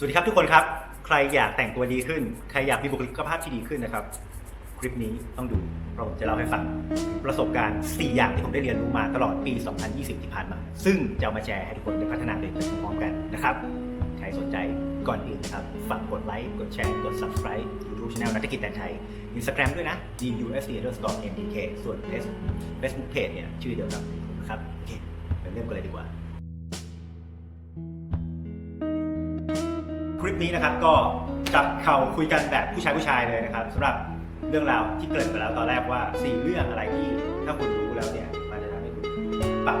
สวัสดีครับทุกคนครับ ใครอยากแต่งตัวดีขึ้น ใครอยากมีบุคลิกภาพที่ดีขึ้นนะครับ คลิปนี้ต้องดูเราจะเล่าให้ฟังประสบการณ์ 4 อย่างที่ผมได้เรียนรู้มาตลอดปี 2020 ที่ผ่านมา ซึ่งจะามาแชร์ให้ทุกคนได้พัฒนาตัวเองไปพร้อมกันนะครับ ใครสนใจก่อนอื่นครับฝากกดไลค์ กดแชร์ กด subscribe YouTube Channel นักกิจแต่ไทย Instagram ด้วยนะ d u s d underscore mdk ส่วน Facebook Page เนี่ยชื่อเดียวกับผมนะครับโอเคไปเริ่มกันเลยดีกว่า คลิปนี้นะครับก็จับเข่าคุยกันแบบผู้ชายผู้ชายเลยนะครับสำหรับเรื่องราวที่เกริ่นไปแล้วตอนแรกว่าสี่เรื่องอะไรที่ถ้าคุณรู้แล้วเนี่ยมันจะทำให้คุณปรับ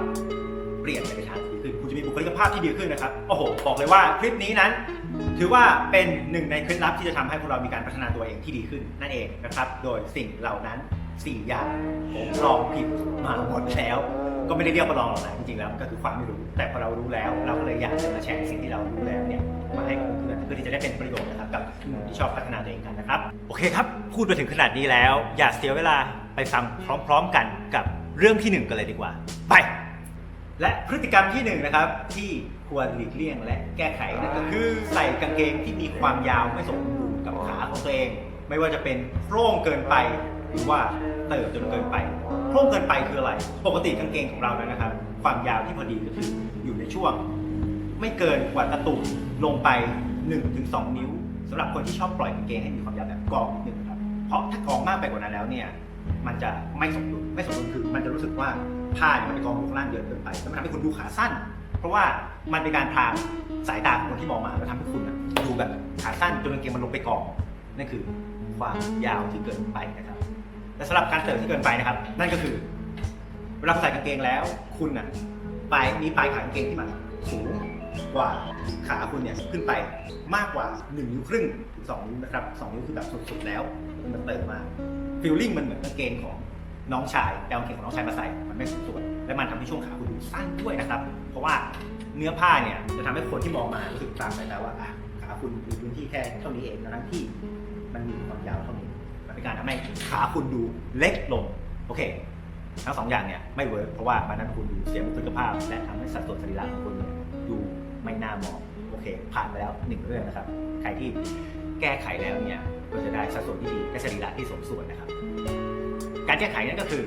เปลี่ยนไปในทางที่ดีขึ้นคุณจะมีบุคลิกภาพที่ดีขึ้นนะครับโอ้โหบอกเลยว่าคลิปนี้นั้น ถือว่าเป็นหนึ่งในเคล็ดลับที่จะทำให้พวกเรามีการพัฒนาตัวเองที่ดีขึ้นนั่นเองนะครับ โดยสิ่งเหล่านั้น สี่อย่างผมลองผิดมาหมดแล้ว ก็ไม่ได้เรียกว่าลองหรอกนะจริงๆแล้วก็คือความไม่รู้ แต่พอเรารู้แล้ว เราก็เลยอยากจะมาแชร์สิ่งที่เรารู้แล้วเนี่ยมาให้เพื่อนเพื่อที่จะได้เป็นประโยชน์นะครับกับคนที่ชอบพัฒนาตัวเองกันนะครับโอเคครับ พูดมาถึงขนาดนี้แล้ว อย่าเสียเวลาไปฟังพร้อม ๆกันกับเรื่องที่หนึ่งกันเลยดีกว่า ไป และพฤติกรรมที่หนึ่งนะครับที่ควรหลีกเลี่ยงและแก้ไขนั่นก็คือใส่กางเกงที่มีความยาวไม่สมดุลกับขาของตัวเอง ไม่ว่าจะเป็นโคร่งเกินไป รือว่าเติบจนเกินไปโคร่งเกินไปคืออะไร ปกติกางเกงของเรานั้นนะครับ ความยาวที่พอดีก็คืออยู่ในช่วง ไม่เกินกว่าตะตุ่มลงไป 1-2 นิ้วสำหรับคนที่ชอบปล่อยกางเกงให้มีความยาวแบบกองนิดนึงครับเพราะถ้ากองมากไปกว่านั้นแล้วเนี่ยมันจะไม่สมดุลไม่สมดุลคือมันจะรู้สึกว่าผ้าเนี่ยมันไปกองอยู่ข้างล่างเยอะเกินไปแล้วมันทำให้คุณดูขาสั้น เพราะว่ามันเป็นการพรางสายตาของคนที่มองมาแล้วทำให้คุณดูแบบขาสั้นจนกางเกงมันลงไปกองนั่นคือความยาวที่เกินไปนะครับ แต่สำหรับการเติมที่เกินไปนะครับ นั่นก็คือเวลาใส่กางเกงแล้ว คุณน่ะปลายมีปลายขากางเกงที่มันสูงกว่าขาคุณเนี่ยขึ้นไปมากกว่า1นิ้วครึ่งถึง2นิ้วนะครับ2นิ้วคือแบบสุดๆแล้วมันเติมมากฟีลลิ่งมันเหมือนกางเกงของน้องชายแต่กางเกงของน้องชายมาใส่มันไม่สมส่วน และมันทำให้ช่วงขาคุณดูสั้นด้วยนะครับ เพราะว่าเนื้อผ้าเนี่ยจะทำให้คนที่มองมารู้สึกตามสายตาว่าขาคุณมีพื้นที่แค่เท่านี้เองทั้งที่มันมีความยาวเท่านี้ เป็นการทำให้ขาคุณดูเล็กลง โอเค ทั้งสองอย่างเนี่ยไม่เวิร์กเพราะว่ามันนั้นคุณดูเสียบุคลิกภาพ และทำให้สัดส่วนสรีระของคุณเนี่ยดูไม่น่ามองโอเค ผ่านไปแล้วหนึ่งเรื่องนะครับ ใครที่แก้ไขแล้วเนี่ยก็จะได้สัดส่วนที่ดีและสรีระที่สมส่วนนะครับ การแก้ไขนั่นก็คือ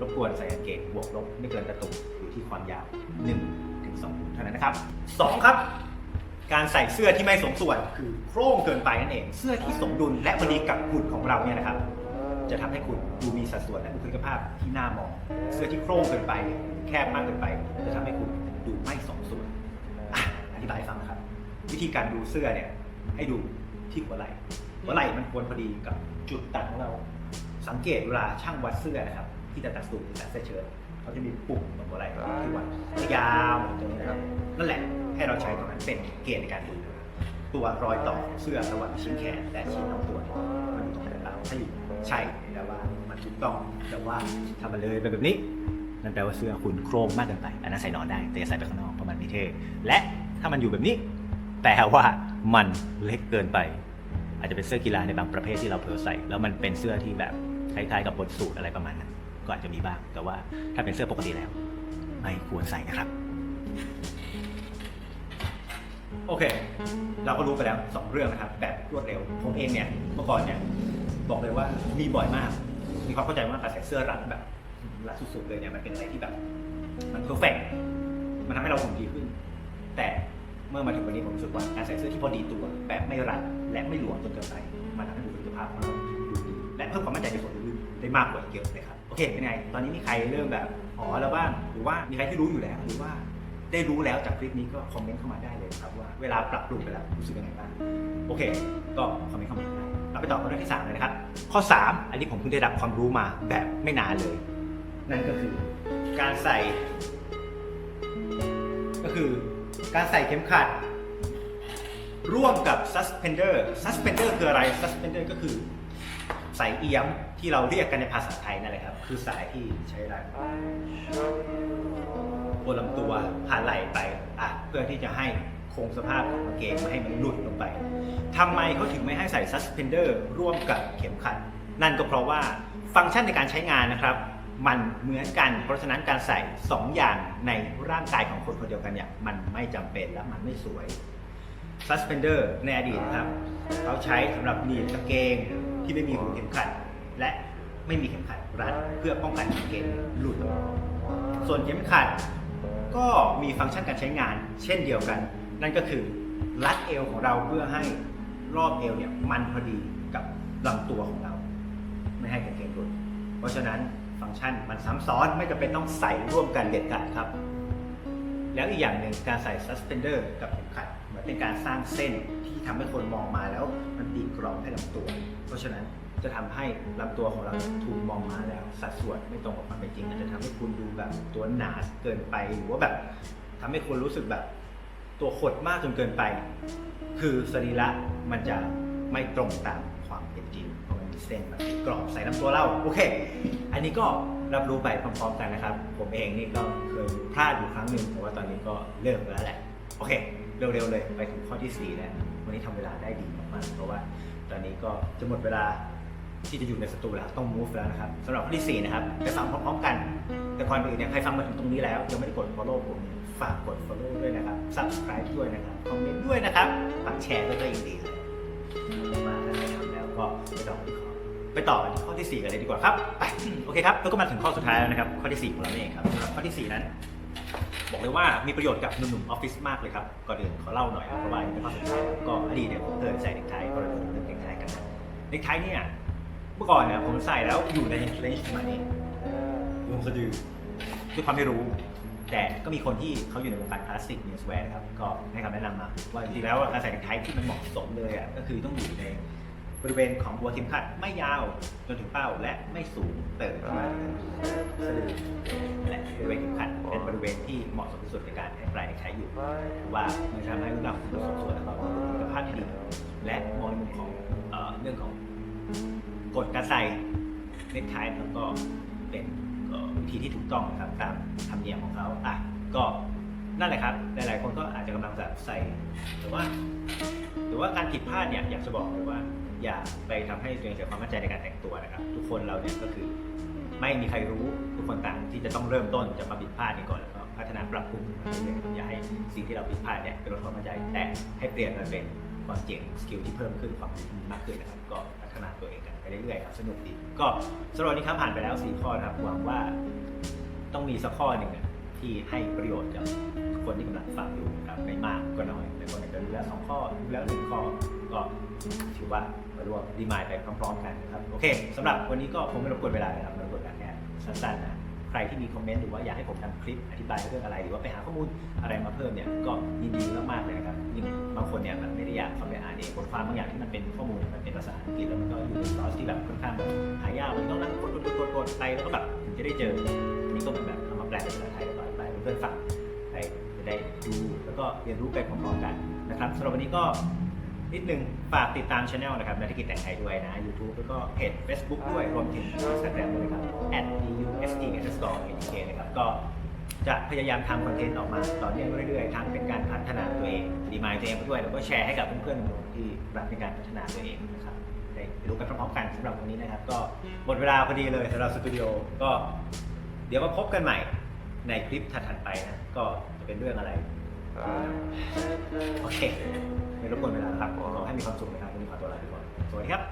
รบกวนใส่กางเกงบวกลบไม่เกินกระตุกอยู่ที่ความยาว1ถึงเท่านั้นนะครับสองครับ การใส่เสื้อที่ไม่สมส่วนคือโคร่งเกินไปนั่นเอง เสื้อที่สมดุลและพอดีกับหุ่นของเราเนี่ยนะครับ จะทำให้คุณดูมีสัดส่วนและบุคลิกภาพที่น่ามอง เสื้อที่โคร่งเกินไป แคบมากเกินไป จะทำให้คุณดูไม่สมส่วนอะอธิบายฟังครับ วิธีการดูเสื้อเนี่ยให้ดูที่หัวไหล่หัวไหล่มันควรพอดีกับจุดตัดของเรา สังเกตเวลาช่างวัดเสื้อนะครับ ที่จะตัดสูงหรือตัดเสื้อเชิ้ต เขาจะมีปุ่มบนหัวไหล่ที่วัดยาวตรงนี้นะครับนั่นแหละให้เราใช้ตรงนั้นเป็นเกณฑ์ในการดูตัวรอยต่อของเสื้อระหว่างชิ้นแขนและชิ้นลำตัวเนี่ยมันอยู่ตรงไหนหรือเปล่าถ้าอยู่ใช่แปลว่ามันถูกต้องแต่ว่าทำมาเลยเป็นแบบนี้นั่นแปลว่าเสื้อคุณโครงมากเกินไปอันนั้นใส่นอนได้แต่อย่าใส่ไปข้างนอกเพราะมันไม่เท่และถ้ามันอยู่แบบนี้แปลว่ามันเล็กเกินไป อาจจะเป็นเสื้อกีฬาในบางประเภทที่เราเผลอใส่ แล้วมันเป็นเสื้อที่แบบคล้ายๆกับบทสูทอะไรประมาณนั้น ก็อาจจะมีบ้าง แต่ว่าถ้าเป็นเสื้อปกติแล้ว ไม่ควรใส่นะครับ โอเค เราก็รู้ไปแล้วสองเรื่องนะครับ แบบรวดเร็ว ผมเองเนี่ย เมื่อก่อนเนี่ย บอกเลยว่ามีบ่อยมาก มีความเข้าใจว่าการใส่เสื้อรัดแบบรัดสุดๆเลยเนี่ย มันเป็นอะไรที่แบบ มันเพอร์เฟกมันทำให้เราหุ่นดีขึ้น แต่เมื่อมาถึงวันนี้ผมรู้สึกว่าการใส่เสื้อที่พอดีตัว แบบไม่รัดและไม่หลวมจนเกินไป มันทำให้บุคลิกภาพของเราดูดีและเพิ่มความมั่นใจในส่วนอื่นได้มากกว่าอีกเยอะเลยครับ เคเป็นไง ตอนนี้มีใครเริ่มแบบอ๋อแล้วบ้างหรือว่ามีใครที่รู้อยู่แล้วหรือว่าได้รู้แล้วจากคลิปนี้ก็คอมเมนต์เข้ามาได้เลยครับว่าเวลาปรับปรุงไปแล้วรู้สึกยังไงบ้างโอเค ก็คอมเมนต์เข้ามาได้เราไปต่อกันเรื่องที่สามเลยนะครับข้อ 3 อันนี้ผมเพิ่งได้รับความรู้มาแบบไม่นานเลย นั่นก็คือการใส่ ก็คือการใส่เข็มขัด ร่วมกับ suspender suspender คืออะไร suspender ก็คือ สายเอียมที่เราเรียกกันในภาษาไทยนั่นแหละครับ คือสายที่ใช้รัดบนลำตัวผ่านไหล่ไปอะเพื่อที่จะให้คงสภาพของกางเกงไม่ให้มันหลุดลงไปทำไมเขาถึงไม่ให้ใส่ suspender ร่วมกับเข็มขัด นั่นก็เพราะว่าฟังก์ชันในการใช้งานนะครับ มันเหมือนกัน เพราะฉะนั้นการใส่ 2 อย่างในร่างกายของคนคนเดียวกันเนี่ยมันไม่จำเป็นและมันไม่สวย suspender ในอดีตนะครับ เขาใช้สำหรับหนีบกางเกง ที่ไม่มีหูเข็มขัด และไม่มีเข็มขัดรัดเพื่อป้องกันกางเกงหลุด ส่วนเข็มขัดก็มีฟังก์ชันการใช้งาน เช่นเดียวกัน นั่นก็คือรัดเอวของเราเพื่อให้รอบเอวเนี่ยมันพอดีกับลำตัวของเรา ไม่ให้กางเกงหลุด เพราะฉะนั้นฟังก์ชันมันซ้ำซ้อนไม่จำเป็นต้องใส่ร่วมกันเด็ดขาดครับ แล้วอีกอย่างหนึ่งการใส่ suspender กับเข็มขัดเหมือนเป็นการสร้างเส้นที่ทำให้คนมองมาแล้วมันตีกรอบให้ลำตัว เพราะฉะนั้นจะทำให้ลำตัวของเราถูกมองมาแล้ว สัดส่วนไม่ตรงกับความเป็นจริงอาจจะทำให้คุณดูแบบตัวหนาเกินไปหรือว่าแบบทำให้คุณรู้สึกแบบ ตัวขดมากจนเกินไป คือสรีระมันจะไม่ตรงตามความเป็นจริงเพราะมันมีเส้นมันมีกรอบใส่ลำตัวเราโอเค อันนี้ก็รับรู้ไปพร้อมๆกันนะครับ ผมเองนี่ก็เคยพลาดอยู่ครั้งหนึ่งแต่ว่าตอนนี้ก็เลิกแล้วแหละโอเค เร็วๆเลยไปถึงข้อที่ 4 แล้ววันนี้ทำเวลาได้ดีมากๆเพราะว่า ตอนนี้ก็จะหมดเวลาที่จะอยู่ในสตูแล้ว ต้อง move แล้วนะครับสำหรับข้อที่ 4 นะครับไปฟังพร้อมๆกัน แต่ก่อนอื่นเนี่ยใครฟังมาถึงตรงนี้แล้ว ยังไม่ได้กด follow ผมฝากกด follow ด้วยนะครับ subscribe ด้วยนะครับคอมเมนต์ด้วยนะครับฝากแชร์ด้วยก็ยิ่งดีเลยมาถ้าใครทำแล้วก็ไปต่อไปต่อกันข้อที่ 4 กันเลยดีกว่าครับไปโอเคครับแล้วก็มาถึงข้อสุดท้ายแล้วนะครับ ข้อที่ 4 ของเราเองครับสำหรับข้อที่ 4 นั้น บอกเลยว่ามีประโยชน์กับหนุ่มๆออฟฟิศมากเลยครับ ก่อนอื่นขอเล่าหน่อยเพราะว่าเป็นข้อสุดท้ายแล้วก็อดีตเนี่ยผมเคยใส่เน็กไทก็เลยเรื่องเน็กไทกันนะเน็กไทเนี่ยเมื่อก่อนเนี่ยผมใส่แล้วอยู่ในเลนส์ประมาณนี้วงสะดือด้วยความไม่รู้ แต่ก็มีคนที่เขาอยู่ในวงการพลาสติกเนสแวร์นะครับก็ให้คำแนะนำมาว่าจริงๆแล้วการใส่เน็กไทที่มันเหมาะสมเลยอะก็คือต้องอยู่ใน บริเวณของหัวเข็มขัดไม่ยาวจนถึงเป้าและไม่สูงเติมขึ้นมาสะดือและบริเวณเข็มขัดเป็นบริเวณที่เหมาะสมที่สุดในการให้ปลายเน็กไทอยู่ว่ามันทำให้รูปร่างของสมส่วนแล้วก็มีคุณภาพที่ดีและมองในมุมของเรื่องของกฎการใส่เน็กไทแล้วก็เป็นวิธีที่ถูกต้องนะครับตามธรรมเนียมของเขาอะก็นั่นแหละครับ หลายๆ คนก็อาจจะกำลังจะใส่หรือว่า หรือว่าการผิดพลาดเนี่ยอยากจะบอกเลยว่า อย่าไปทำให้ตัวเองเสียความมั่นใจในการแต่งตัวนะครับ ทุกคนเราเนี่ยก็คือ ไม่มีใครรู้ทุกคนต่างที่จะต้องเริ่มต้นจากความผิดพลาดนี้ก่อนแล้วก็พัฒนาปรับปรุงมาเรื่อยๆอย่าให้สิ่งที่เราผิดพลาดเนี่ยเป็นลดความมั่นใจแต่ให้เปลี่ยนมันเป็นความเจ๋งสกิลที่เพิ่มขึ้นความมากขึ้นนะครับก็พัฒนาตัวเองกันไปเรื่อยๆครับสนุกดีก็สำหรับวันนี้ครับผ่านไปแล้ว 4 ข้อนะครับหวังว่าต้องมีสักข้อหนึ่งอะที่ให้ประโยชน์กับคนที่กำลังฟังอยู่นะครับไม่มากก็น้อยแต่คนอาจจะรู้แล้วสองข้อรู้แล้วหนึ่งข้อก็ถือว่า มาร่วมดีมายไปพร้อมๆกันนะครับโอเคสำหรับวันนี้ก็คงไม่รบกวนเวลานะครับมารบกวนกันแค่สั้นๆนะใครที่มีคอมเมนต์หรือว่าอยากให้ผมทำคลิปอธิบายเรื่องอะไร หรือว่าไปหาข้อมูลอะไรมาเพิ่มเนี่ยก็ยินดีมากๆเลยนะครับยิ่งบางคนเนี่ยมันไม่ได้อยากเข้าไปอ่านเองบทความบางอย่างที่มันเป็นข้อมูลมันเป็นภาษาอังกฤษแล้วมันก็อยู่ในซอสที่แบบค่อนข้างแบบหายากมันต้องนั่งกดกดกดกดไปแล้วก็แบบถึงจะได้เจออันนี้ก็เป็นแบบเอามาแปลเป็นภาษาไทยแล้วก็อธิบายเพื่อนๆฟังไปจะได้ดูแล้วก็เรียนรู้ไปพร้อมๆกันนะครับสำหรับวันนี้ก็ นิดนึงฝากติดตามช anel นะครับนักธุรกิจแต่งไทยด้วยนะ YouTube แล้วก็เพจ Facebook ด้วยรวมถึง Instagram ด้วยครับ @dust underscore @k นะครับก็จะพยายามทำคอนเทนต์ออกมาต่อเนื่องเรื่อยๆทั้งเป็นการพัฒนาตัวเองดีมายตัวเองด้วย แล้วก็แชร์ให้กับเพื่อนๆที่รักในการพัฒนาตัวเองนะครับได้รู้กันพร้อมๆกันสำหรับวันนี้นะครับ ก็หมดเวลาพอดีเลยสำหรับสตูดิโอก็เดี๋ยวมาพบกันใหม่ในคลิปถัดๆไปนะก็จะเป็นเรื่องอะไร โอเคไม่รบกวนเวลานะครับขอให้มีความสุขนะครับวันนี้ขอตัวลาไปก่อนสวัสดีครับ